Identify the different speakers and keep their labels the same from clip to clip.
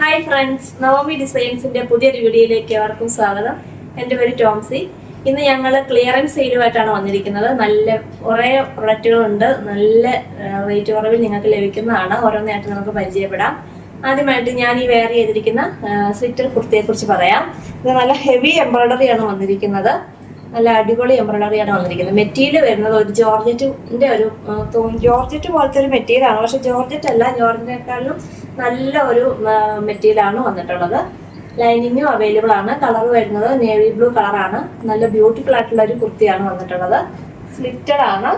Speaker 1: Hi friends Navami ഡിസൈൻസിന്റെ പുതിയൊരു വീഡിയോയിലേക്ക് അവർക്കും സ്വാഗതം. എന്റെ പേര് ടോംസി. ഇന്ന് ഞങ്ങൾ ക്ലിയറൻസ് സെയിലുമായിട്ടാണ് വന്നിരിക്കുന്നത്. നല്ല കുറേ പ്രൊഡക്റ്റുകളുണ്ട് നല്ല റേറ്റ് കുറവിൽ നിങ്ങൾക്ക് ലഭിക്കുന്നതാണ്. ഓരോന്നായിട്ട് നമുക്ക് പരിചയപ്പെടാം. ആദ്യമായിട്ട് ഞാൻ ഈ വെയർ ചെയ്തിരിക്കുന്ന സ്വിറ്റർ കുർത്തിയെ കുറിച്ച് പറയാം. ഇത് നല്ല ഹെവി എംബ്രോയിഡറിയാണ് വന്നിരിക്കുന്നത്. നല്ല അടിപൊളി എംബ്രോയിഡറിയാണ് വന്നിരിക്കുന്നത്. മെറ്റീരിയൽ വരുന്നത് ഒരു ജോർജറ്റിന്റെ ഒരു ജോർജറ്റ് പോലത്തെ ഒരു മെറ്റീരിയൽ ആണ് പക്ഷെ ജോർജറ്റ് അല്ല ജോർജറ്റിനേക്കാളും നല്ല ഒരു മെറ്റീരിയലാണ് വന്നിട്ടുള്ളത്. ലൈനിങ്ങും അവൈലബിൾ ആണ്. കളർ വരുന്നത് നേവി ബ്ലൂ കളറാണ് നല്ല ബ്യൂട്ടിഫുൾ ആയിട്ടുള്ള ഒരു കുർത്തിയാണ് വന്നിട്ടുള്ളത്. സ്ലിറ്റഡ് ആണ്.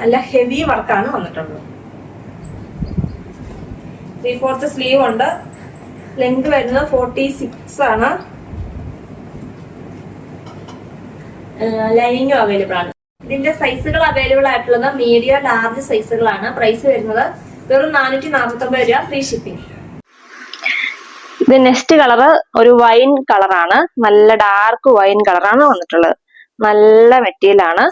Speaker 1: നല്ല ഹെവി വർക്കാണ് വന്നിട്ടുള്ളത്. ത്രീ ഫോർത്ത് സ്ലീവ് ഉണ്ട്. ലെങ്ത് വരുന്നത് ഫോർട്ടി സിക്സ് ആണ് ലൈനിങ്ങും അവൈലബിൾ ആണ്. ഇതിന്റെ സൈസുകൾ അവൈലബിൾ ആയിട്ടുള്ളത് മീഡിയം ലാർജ് സൈസുകളാണ് പ്രൈസ് വരുന്നത് വെറും നാനൂറ്റി നാൽപ്പത്തി ഒമ്പത് രൂപ ഫ്രീ ഷിപ്പിംഗ്
Speaker 2: ഇത് നെക്സ്റ്റ് കളർ ഒരു വൈൻ കളറാണ്. നല്ല ഡാർക്ക് വൈൻ കളറാണ് വന്നിട്ടുള്ളത്. നല്ല മെറ്റീരിയലാണ്.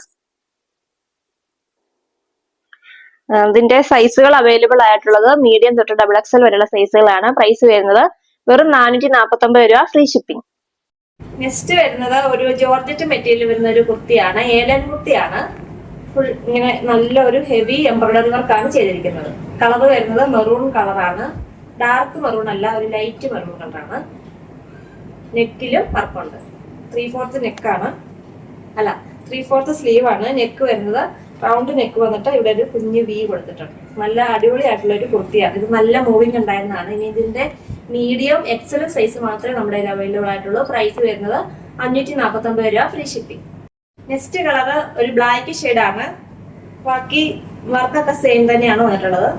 Speaker 2: ഇതിന്റെ സൈസുകൾ അവൈലബിൾ ആയിട്ടുള്ളത് മീഡിയം തൊട്ട് ഡബിൾ എക്സൽ വരെയുള്ള സൈസുകളാണ്. പ്രൈസ് വരുന്നത് വെറും നാനൂറ്റി നാൽപ്പത്തി ഒമ്പത് രൂപ ഫ്രീ ഷിപ്പിംഗ്
Speaker 1: നെക്സ്റ്റ് വരുന്നത് ഒരു ജോർജറ്റ് മെറ്റീരിയൽ വരുന്ന ഒരു കുർത്തിയാണ്. ഏലൻ കുർത്തിയാണ്. ഫുൾ ഇങ്ങനെ നല്ല ഒരു ഹെവി എംബ്രോയിഡറി വർക്കാണ് ചെയ്തിരിക്കുന്നത്. കളർ വരുന്നത് മെറൂൺ കളറാണ് ഡാർക്ക് മെറൂൺ അല്ല ഒരു ലൈറ്റ് മെറൂൺ കളറാണ് നെക്കിലും വർക്കുണ്ട് ത്രീ ഫോർത്ത് നെക്കാണ് അല്ല ത്രീ ഫോർത്ത് സ്ലീവ് ആണ്. നെക്ക് വരുന്നത് റൗണ്ട് നെക്ക് വന്നിട്ട് ഇവിടെ ഒരു കുഞ്ഞ് വി കൊടുത്തിട്ടുണ്ട്. നല്ല അടിപൊളിയായിട്ടുള്ള ഒരു കുർത്തിയാണ്. ഇത് നല്ല മൂവിങ് ഉണ്ടായിരുന്നതാണ്. ഇനി ഇതിന്റെ മീഡിയം എക്സലൻ സൈസ് മാത്രമേ നമ്മുടെ അവൈലബിൾ ആയിട്ടുള്ളൂ. പ്രൈസ് വരുന്നത് അഞ്ഞൂറ്റി നാൽപ്പത്തി ഒമ്പത് രൂപ ഫ്രീ ഷിപ്പിംഗ് നെക്സ്റ്റ് കളർ ഒരു ബ്ലാക്ക് ആണ്. ബാക്കി വർക്കൊക്കെ സെയിം തന്നെയാണ് വന്നിട്ടുള്ളത്.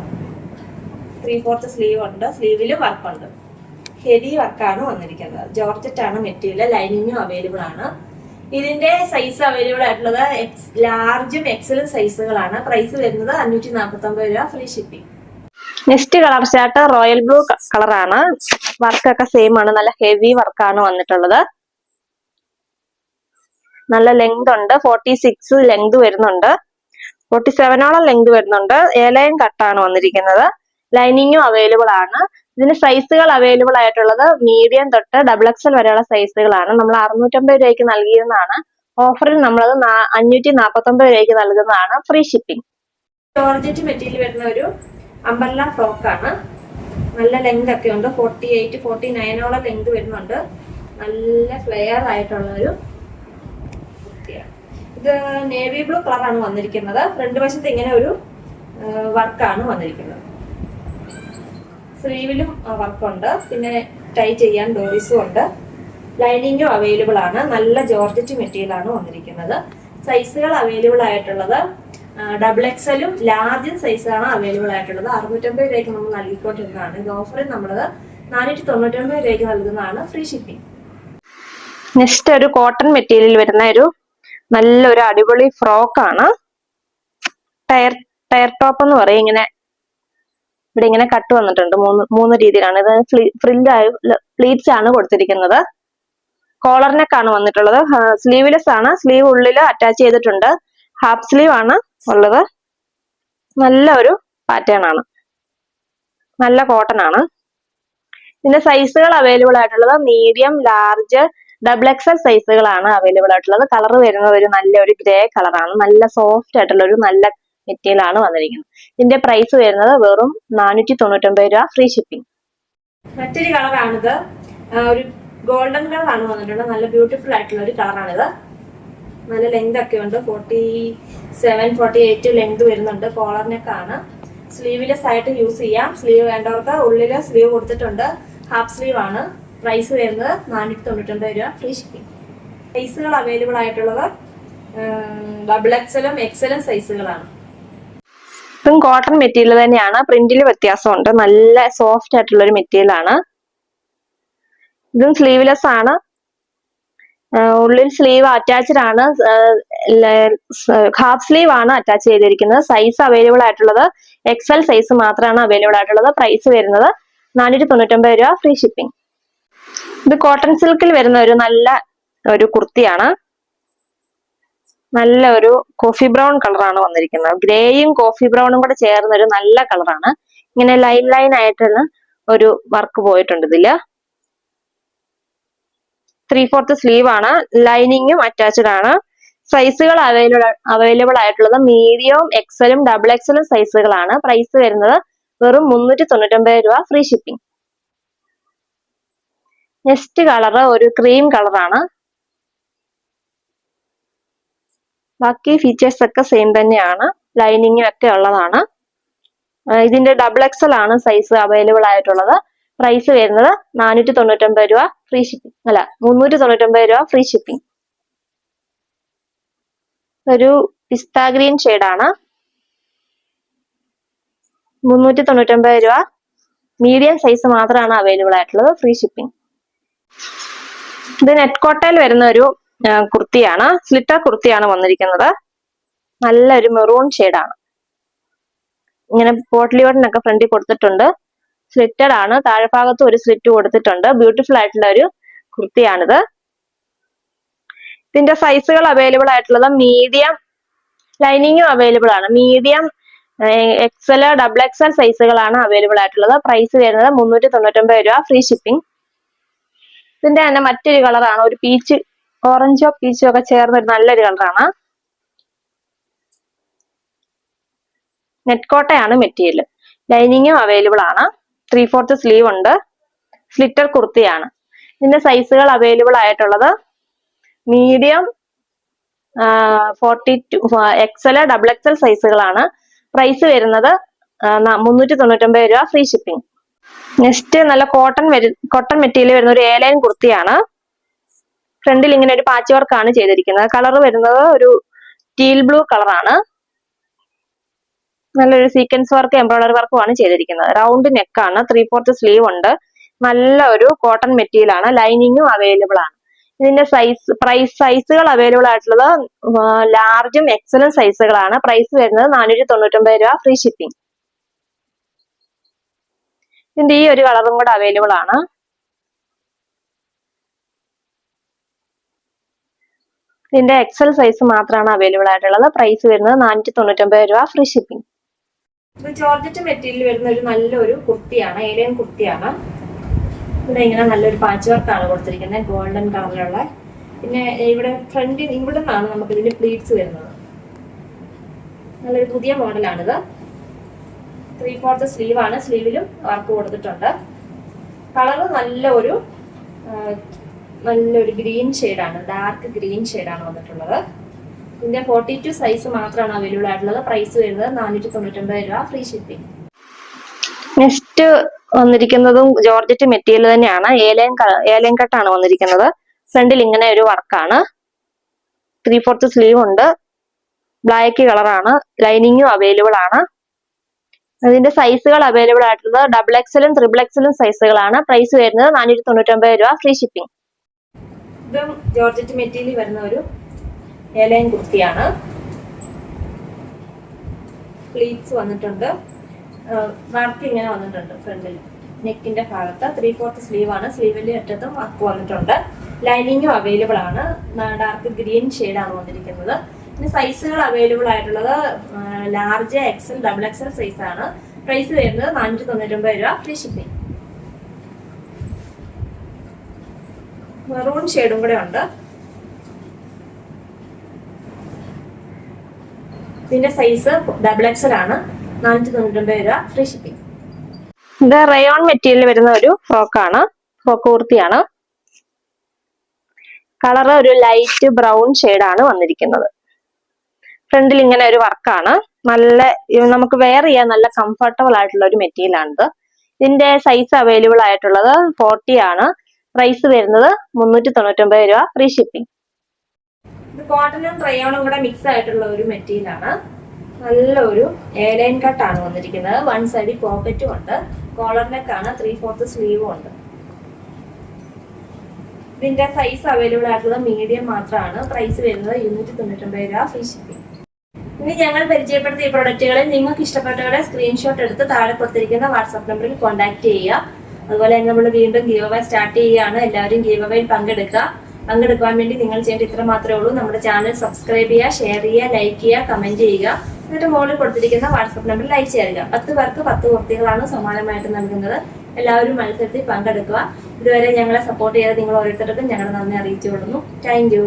Speaker 1: ത്രീ ഫോർത്ത് സ്ലീവ് ഉണ്ട്. സ്ലീവിലും വർക്കുണ്ട് ഹെവി വർക്കാണ് വന്നിരിക്കുന്നത്. ജോർജറ്റ് ആണ് മെറ്റീരിയൽ ലൈനിങ്ങും അവൈലബിൾ ആണ്. ഇതിന്റെ സൈസ് അവൈലബിൾ ആയിട്ടുള്ളത് എക്സ് ലാർജും എക്സലും സൈസുകളാണ് പ്രൈസ് വരുന്നത് അഞ്ഞൂറ്റി നാൽപ്പത്തി ഒമ്പത് രൂപ free shipping
Speaker 2: next colour chart royal blue കളറാണ് വർക്കൊക്കെ സെയിം ആണ്. നല്ല ഹെവി വർക്കാണ് വന്നിട്ടുള്ളത്. നല്ല ലെങ്ത് ഉണ്ട്. ഫോർട്ടി സിക്സ് ലെങ്ത് വരുന്നുണ്ട്. ഫോർട്ടി സെവനോളം ലെങ്ത് വരുന്നുണ്ട്. ഏലയും കട്ടാണ് വന്നിരിക്കുന്നത്. ലൈനിങ്ങും അവൈലബിൾ ആണ്. ഇതിന് സൈസുകൾ അവൈലബിൾ ആയിട്ടുള്ളത് മീഡിയം തൊട്ട് ഡബിൾ എക്സൽ വരെയുള്ള സൈസുകളാണ് നമ്മൾ അറുന്നൂറ്റമ്പത് രൂപയ്ക്ക് നൽകിയിരുന്നതാണ്. ഓഫറിൽ നമ്മളത് അഞ്ഞൂറ്റി നാൽപ്പത്തൊമ്പത് രൂപയ്ക്ക് നൽകുന്നതാണ്. ഫ്രീ ഷിപ്പിംഗ്
Speaker 1: ജോർജറ്റ് മെറ്റീരിയൽ വരുന്ന ഒരു അമ്പല്ല ഫ്രോക്ക് ആണ്. നല്ല ലെങ്ത് ഒക്കെ ഉണ്ട്. ഫോർട്ടി എയ്റ്റ് ഫോർട്ടി നയനോളം ലെങ്ത് വരുന്നുണ്ട്. നല്ല ഫ്ലെയർ ആയിട്ടുള്ള ഒരു ഇത് നേവി ബ്ലൂ കളറാണ് വന്നിരിക്കുന്നത്. ഫ്രണ്ട് വശത്ത് ഇങ്ങനെ ഒരു വർക്കാണ് വന്നിരിക്കുന്നത്. സ്ലീവിലും വർക്കുണ്ട് പിന്നെ ടൈ ചെയ്യാൻ ഡോറീസും ഉണ്ട്. ലൈനിങ്ങും അവൈലബിൾ ആണ്. നല്ല ജോർജറ്റ് മെറ്റീരിയൽ ആണ് വന്നിരിക്കുന്നത്. സൈസുകൾ അവൈലബിൾ ആയിട്ടുള്ളത് ഡബിൾ എക്സലും ലാർജും സൈസാണ് അവൈലബിൾ ആയിട്ടുള്ളത്. അറുന്നൂറ്റമ്പത് രൂപയ്ക്ക് നമ്മൾ നൽകിക്കൊണ്ടിരുന്നതാണ്. ഇത് ഓഫറിൽ നമ്മളത് നാനൂറ്റി തൊണ്ണൂറ്റൊമ്പത് രൂപയ്ക്ക് നൽകുന്നതാണ് ഫ്രീ ഷിപ്പിംഗ്
Speaker 2: നെക്സ്റ്റ് ഒരു കോട്ടൺ മെറ്റീരിയൽ വരുന്ന ഒരു നല്ലൊരു അടിപൊളി ഫ്രോക്കാണ് ടയർ ടയർ ടോപ്പ് എന്ന് പറയും. ഇങ്ങനെ ഇവിടെ ഇങ്ങനെ കട്ട് വന്നിട്ടുണ്ട്. മൂന്ന് മൂന്ന് രീതിയിലാണ്. ഇത് ഫ്രില്ല് പ്ലീറ്റ്സ് ആണ് കൊടുത്തിരിക്കുന്നത്. കോളർ നെക്ക് ആണ് വന്നിട്ടുള്ളത്. സ്ലീവ്ലെസ് ആണ്. സ്ലീവ് ഉള്ളിൽ അറ്റാച്ച് ചെയ്തിട്ടുണ്ട്. ഹാഫ് സ്ലീവ് ആണ് ഉള്ളത്. നല്ല ഒരു പാറ്റേൺ ആണ്. നല്ല കോട്ടൺ ആണ്. ഇതിന്റെ സൈസുകൾ അവൈലബിൾ ആയിട്ടുള്ളത് മീഡിയം ലാർജ് ഡബിൾ എക്സൽ സൈസുകളാണ് അവൈലബിൾ ആയിട്ടുള്ളത്. കളർ വരുന്നത് ഒരു നല്ല ഒരു ഗ്രേ കളറാണ് നല്ല സോഫ്റ്റ് ആയിട്ടുള്ള ഒരു നല്ല മെറ്റീരിയൽ ആണ് വന്നിരിക്കുന്നത്. ഇതിന്റെ പ്രൈസ് വരുന്നത് വെറും നാനൂറ്റി തൊണ്ണൂറ്റൊമ്പത് രൂപ ഫ്രീ ഷിപ്പിംഗ്
Speaker 1: മറ്റൊരു കളറാണിത് ഒരു ഗോൾഡൻ കളറാണ് വന്നിട്ടുള്ളത്. നല്ല ബ്യൂട്ടിഫുൾ ആയിട്ടുള്ള ഒരു കളറാണിത് നല്ല ലെങ്ത് ഒക്കെ ഉണ്ട്. Forty seven forty eight length വരുന്നുണ്ട് ആണ്. സ്ലീവ്ലെസ് ആയിട്ട് യൂസ് ചെയ്യാം. സ്ലീവ് വേണ്ടവർക്ക് ഉള്ളിൽ സ്ലീവ് കൊടുത്തിട്ടുണ്ട്. ഹാഫ് സ്ലീവ് ആണ്. പ്രൈസ് വരുന്നത് നാനൂറ്റി തൊണ്ണൂറ്റൊമ്പത് രൂപ ഫ്രീ ഷിപ്പിംഗ് സൈസുകൾ അവൈലബിൾ ആയിട്ടുള്ളത് ഡബിൾ എക്സലും എക്സലും സൈസുകളാണ്
Speaker 2: കോട്ടൺ മെറ്റീരിയൽ തന്നെയാണ്. പ്രിന്റിൽ വ്യത്യാസമുണ്ട്. നല്ല സോഫ്റ്റ് ആയിട്ടുള്ള ഒരു മെറ്റീരിയൽ ആണ്. ഇതും സ്ലീവ്ലെസ് ആണ്. ഉള്ളിൽ സ്ലീവ് അറ്റാച്ച്ഡ് ആണ്. ഹാഫ് സ്ലീവ് ആണ് അറ്റാച്ച് ചെയ്തിരിക്കുന്നത്. സൈസ് അവൈലബിൾ ആയിട്ടുള്ളത് എക്സൽ സൈസ് മാത്രമാണ് അവൈലബിൾ ആയിട്ടുള്ളത്. പ്രൈസ് വരുന്നത് നാനൂറ്റി തൊണ്ണൂറ്റൊമ്പത് രൂപ ഫ്രീ ഷിപ്പിംഗ് ഇത് കോട്ടൺ സിൽക്കിൽ വരുന്ന ഒരു നല്ല ഒരു കുർത്തിയാണ്. നല്ല ഒരു കോഫി ബ്രൗൺ കളറാണ് വന്നിരിക്കുന്നത്. ഗ്രേയും കോഫി ബ്രൗണും കൂടെ ചേർന്ന ഒരു നല്ല കളറാണ് ഇങ്ങനെ ലൈൻ ലൈൻ ആയിട്ടുള്ള ഒരു വർക്ക് പോയിട്ടുണ്ട് ഇതിൽ. ത്രീ ഫോർത്ത് സ്ലീവ് ആണ്. ലൈനിങ്ങും അറ്റാച്ച്ഡ് ആണ്. സൈസുകൾ അവൈലബിൾ അവൈലബിൾ ആയിട്ടുള്ളത് മീഡിയവും എക്സലും ഡബിൾ എക്സലും സൈസുകളാണ് പ്രൈസ് വരുന്നത് വെറും മുന്നൂറ്റി തൊണ്ണൂറ്റൊമ്പത് രൂപ ഫ്രീ ഷിപ്പിംഗ് നെക്സ്റ്റ് കളർ ഒരു ക്രീം കളറാണ് ബാക്കി ഫീച്ചേഴ്സ് ഒക്കെ സെയിം തന്നെയാണ്. ലൈനിങ്ങും ഒക്കെ ഉള്ളതാണ്. ഇതിന്റെ ഡബിൾ എക്സൽ ആണ് സൈസ് അവൈലബിൾ ആയിട്ടുള്ളത്. പ്രൈസ് വരുന്നത് നാനൂറ്റി തൊണ്ണൂറ്റൊമ്പത് രൂപ ഫ്രീ ഷിപ്പിംഗ് അല്ല മുന്നൂറ്റി തൊണ്ണൂറ്റൊമ്പത് രൂപ ഫ്രീ ഷിപ്പിംഗ് ഒരു പിസ്ത ഗ്രീൻ ആണ്. മുന്നൂറ്റി തൊണ്ണൂറ്റൊമ്പത് രൂപ. മീഡിയം സൈസ് മാത്രമാണ് അവൈലബിൾ ആയിട്ടുള്ളത് ഫ്രീ ഷിപ്പിംഗ് ഇത് നെറ്റ് കോട്ടയിൽ വരുന്ന ഒരു കുർത്തിയാണ്. സ്ലിറ്റർ കുർത്തിയാണ് വന്നിരിക്കുന്നത്. നല്ലൊരു മെറൂൺ ഷെയ്ഡാണ്. ഇങ്ങനെ പോട്ട്ലിയോട്ടിനൊക്കെ ഫ്രണ്ടിൽ കൊടുത്തിട്ടുണ്ട്. സ്ലിറ്റഡ് ആണ്. താഴെഭാഗത്ത് ഒരു സ്ലിറ്റ് കൊടുത്തിട്ടുണ്ട്. ബ്യൂട്ടിഫുൾ ആയിട്ടുള്ള ഒരു കുർത്തിയാണിത്. ഇതിന്റെ സൈസുകൾ അവൈലബിൾ ആയിട്ടുള്ളത് മീഡിയം ലൈനിങ്ങും അവൈലബിൾ ആണ്. മീഡിയം എക്സൽ ഡബിൾ എക്സൽ സൈസുകളാണ് അവൈലബിൾ ആയിട്ടുള്ളത്. പ്രൈസ് വരുന്നത് മുന്നൂറ്റി തൊണ്ണൂറ്റൊമ്പത് രൂപ. Free shipping. ഇതിന്റെ തന്നെ മറ്റൊരു കളറാണ് ഒരു പീച്ച് ഓറഞ്ചോ പീച്ചോ ഒക്കെ ചേർന്ന ഒരു നല്ലൊരു കളറാണ് നെറ്റ് കോട്ടയാണ് മെറ്റീരിയൽ ലൈനിങ്ങും അവൈലബിൾ ആണ്. ത്രീ ഫോർത്ത് സ്ലീവ് ഉണ്ട്. സ്ലിറ്റർ കുർത്തിയാണ്. ഇതിന്റെ സൈസുകൾ അവൈലബിൾ ആയിട്ടുള്ളത് medium forty two XL double XL സൈസുകളാണ് price വരുന്നത് മുന്നൂറ്റി തൊണ്ണൂറ്റൊമ്പത് രൂപ ഫ്രീ ഷിപ്പിംഗ് നെക്സ്റ്റ് നല്ല കോട്ടൺ കോട്ടൺ മെറ്റീരിയൽ വരുന്ന ഒരു ഏലൈൻ കുർത്തിയാണ്. ഫ്രണ്ടിൽ ഇങ്ങനെ ഒരു പാച്ച് വർക്കാണ് ചെയ്തിരിക്കുന്നത്. കളർ വരുന്നത് ഒരു ടീൽ ബ്ലൂ കളറാണ് നല്ലൊരു സീക്വൻസ് വർക്ക് എംബ്രോയിഡറി വർക്കുമാണ് ചെയ്തിരിക്കുന്നത്. റൗണ്ട് നെക്ക് ആണ്. ത്രീ ഫോർത്ത് സ്ലീവ് ഉണ്ട്. നല്ല ഒരു കോട്ടൺ മെറ്റീരിയൽ ആണ്. ലൈനിങ്ങും അവൈലബിൾ ആണ്. ഇതിന്റെ സൈസ് പ്രൈസ് സൈസുകൾ അവൈലബിൾ ആയിട്ടുള്ളത് ലാർജും എക്സലും സൈസുകളാണ് പ്രൈസ് വരുന്നത് നാനൂറ്റി തൊണ്ണൂറ്റൊമ്പത് രൂപ ഫ്രീ ഷിപ്പിംഗ് ഇതിന്റെ ഈ ഒരു കളറും കൂടെ അവൈലബിൾ ആണ്. ഇതിന്റെ എക്സൽ സൈസ് മാത്രമാണ് അവൈലബിൾ ആയിട്ടുള്ളത്. പ്രൈസ് വരുന്നത് നാനൂറ്റി തൊണ്ണൂറ്റൊമ്പത് രൂപ ഫ്രീ ഷിപ്പിംഗ്
Speaker 1: ഇത് ജോർജറ്റ് മെറ്റീരിയൽ വരുന്ന ഒരു നല്ലൊരു കുർത്തിയാണ് ഏലിയൻ കുർത്തിയാണ്. ഇവിടെ ഇങ്ങനെ നല്ലൊരു പാച്ച് വർക്കാണ് കൊടുത്തിരിക്കുന്നത് ഗോൾഡൻ കളറിലുള്ള പിന്നെ ഇവിടെ ഫ്രണ്ടിൽ ഇവിടെ നിന്നാണ് നമുക്ക് ഇതിന്റെ പ്ലീറ്റ്സ് വരുന്നത്. നല്ലൊരു പുതിയ മോഡലാണിത് ത്രീ ഫോർത്ത് സ്ലീവ് ആണ്. സ്ലീവിലും വർക്ക് കൊടുത്തിട്ടുണ്ട്. കളർ നല്ല ഒരു നല്ലൊരു ഗ്രീൻ ഷെയ്ഡാണ് ഡാർക്ക് ഗ്രീൻ ഷെയ്ഡാണ് വന്നിട്ടുള്ളത്. ഇതിന്റെ ഫോർട്ടി ടു സൈസ് മാത്രമാണ് അവൈലബിൾ ആയിട്ടുള്ളത്. പ്രൈസ് വരുന്നത് നാനൂറ്റി തൊണ്ണൂറ്റൊമ്പത് രൂപ ഫ്രീ ഷിപ്പിംഗ്
Speaker 2: നെക്സ്റ്റ് വന്നിരിക്കുന്നതും ജോർജറ്റ് മെറ്റീരിയൽ തന്നെയാണ്. ഏലയൻ ഏലൻ കട്ടാണ് വന്നിരിക്കുന്നത്. ഫ്രണ്ടിൽ ഇങ്ങനെ ഒരു വർക്കാണ് ത്രീ ഫോർത്ത് സ്ലീവ് ഉണ്ട്. ബ്ലാക്ക് കളറാണ് ലൈനിങ്ങും അവൈലബിൾ ആണ്. അതിന്റെ സൈസുകൾ അവൈലബിൾ ആയിട്ടുള്ളത് ഡബിൾ എക്സലും ത്രിബിൾ എക്സലും സൈസുകളാണ് പ്രൈസ് വരുന്നത് നാനൂറ്റി തൊണ്ണൂറ്റൊമ്പത് രൂപ ഫ്രീ ഷിപ്പിംഗ്
Speaker 1: ഇതും ജോർജറ്റ് മെറ്റീരിയൽ വരുന്ന ഒരു ഏലൈൻ കുർത്തിയാണ്. പ്ലീറ്റ്സ് വന്നിട്ടുണ്ട്. വർക്ക് ഇങ്ങനെ വന്നിട്ടുണ്ട് ഫ്രണ്ടിൽ. നെക്കിന്റെ ഭാഗത്ത് ത്രീ ഫോർത്ത് സ്ലീവ് ആണ്. സ്ലീവിന്റെ അറ്റത്തും വർക്ക് വന്നിട്ടുണ്ട്. ലൈനിങ്ങും അവൈലബിൾ ആണ്. ഡാർക്ക് ഗ്രീൻ ആണ് വന്നിരിക്കുന്നത്. പിന്നെ സൈസുകൾ അവൈലബിൾ ആയിട്ടുള്ളത് large XL double XL size ആണ് പ്രൈസ് വരുന്നത് നാനൂറ്റി തൊണ്ണൂറ്റൊമ്പത് രൂപ. Free shipping. മെറൂൺ ഷെയ്ഡും കൂടെ ഉണ്ട്. ഇതിന്റെ സൈസ് ഡബിൾ എക്സൽ ആണ്. നാനൂറ്റി തൊണ്ണൂറ്റൊമ്പത് രൂപ. Free shipping.
Speaker 2: ഇത് റയോൺ മെറ്റീരിയൽ വരുന്ന ഒരു ഫ്രോക്കാണ് ഫ്രോക്ക് കുർത്തിയാണ്. കളർ ഒരു ലൈറ്റ് ബ്രൗൺ ഷെയ്ഡാണ് വന്നിരിക്കുന്നത്. ഫ്രണ്ടിൽ ഇങ്ങനെ ഒരു വർക്കാണ് നല്ല നമുക്ക് വെയർ ചെയ്യാൻ നല്ല കംഫർട്ടബിൾ ആയിട്ടുള്ള ഒരു മെറ്റീരിയൽ ആണിത്. ഇതിന്റെ സൈസ് അവൈലബിൾ ആയിട്ടുള്ളത് ഫോർട്ടി ആണ്. പ്രൈസ് വരുന്നത് മുന്നൂറ്റി തൊണ്ണൂറ്റൊമ്പത് രൂപ ഫ്രീ ഷിപ്പിംഗ്
Speaker 1: ഇത് കോട്ടനും ക്രയോണും കൂടെ മിക്സ് ആയിട്ടുള്ള ഒരു മെറ്റീരിയൽ ആണ്. നല്ലൊരു എയർലൈൻ ആണ് വന്നിരിക്കുന്നത്. വൺ സൈഡിൽ പോക്കറ്റും ഉണ്ട്. കോളർ നെക്ക് ആണ്. ത്രീ ഫോർത്ത് സ്ലീവും ഉണ്ട്. ഇതിന്റെ സൈസ് അവൈലബിൾ ആയിട്ടുള്ളത് മീഡിയം മാത്രമാണ്. പ്രൈസ് വരുന്നത് ഇരുന്നൂറ്റി തൊണ്ണൂറ്റൊമ്പത് രൂപ ഫ്രീ ഷിപ്പിംഗ് ഇനി ഞങ്ങൾ പരിചയപ്പെടുത്തിയ ഈ പ്രൊഡക്റ്റുകളെ നിങ്ങൾക്ക് ഇഷ്ടപ്പെട്ടവരെ സ്ക്രീൻഷോട്ട് എടുത്ത് താഴെ കൊടുത്തിരിക്കുന്ന വാട്സാപ്പ് നമ്പറിൽ കോൺടാക്ട് ചെയ്യുക. അതുപോലെ തന്നെ നമ്മൾ വീണ്ടും ഗീവ് അവേ സ്റ്റാർട്ട് ചെയ്യുകയാണ്. എല്ലാവരും ഗീവ് അവേയിൽ പങ്കെടുക്കുക. പങ്കെടുക്കാൻ വേണ്ടി നിങ്ങൾ ചെയ്യേണ്ട ഇത്ര മാത്രമേ ഉള്ളൂ. നമ്മുടെ ചാനൽ സബ്സ്ക്രൈബ് ചെയ്യുക ഷെയർ ചെയ്യുക ലൈക്ക് ചെയ്യുക കമന്റ് ചെയ്യുക. എന്നിട്ട് മുകളിൽ കൊടുത്തിരിക്കുന്ന വാട്സപ്പ് നമ്പറിൽ ലൈക്ക് ചെയ്യുക പത്ത് പേർക്ക് പത്ത് കുർത്തികളാണ് സമാനമായിട്ട് നൽകുന്നത്. എല്ലാവരും മത്സരത്തിൽ പങ്കെടുക്കുക. ഇതുവരെ ഞങ്ങളെ സപ്പോർട്ട് ചെയ്ത നിങ്ങൾ ഓരോരുത്തർക്കും ഞങ്ങളുടെ നന്ദി അറിയിച്ചു കൊടുക്കുന്നു താങ്ക്